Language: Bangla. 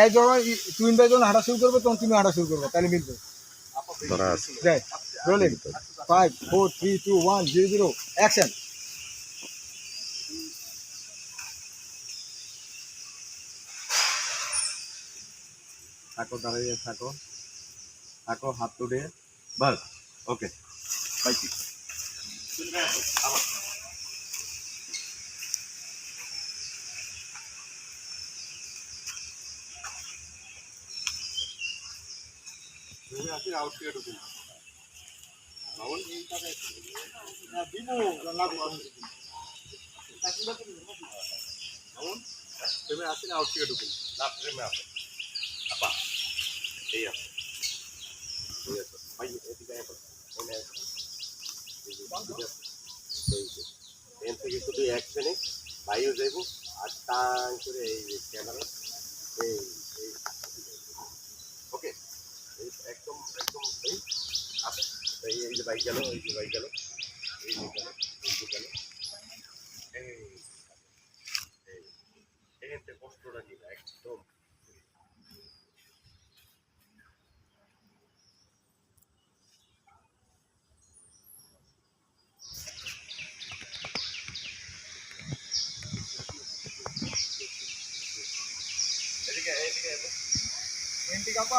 এই যখন ভাই যখন হাঁটা শুরু করবে তখন তুমি হাঁটা শুরু করবে তাহলে মিলবে। Rolling five four three two one zero zero action থাকো দাঁড়িয়ে থাকো। থাকো হাত তুলে। বাস ওকে পাইছি তুমি আসেন আউট থেকে ঢুকুন। না প্রেমে আসো আপা এই আছে। এই আছে। ভাই আসো এনে যে, এখান থেকে শুধু অ্যাকশনে বাইরে যাইব আর টান করে এই ক্যামেরা এই এই। এই যে বাইক গেল এই যে বাইক গেল এই যে গেল এই এদিকে এদিকে এন্টি কাপা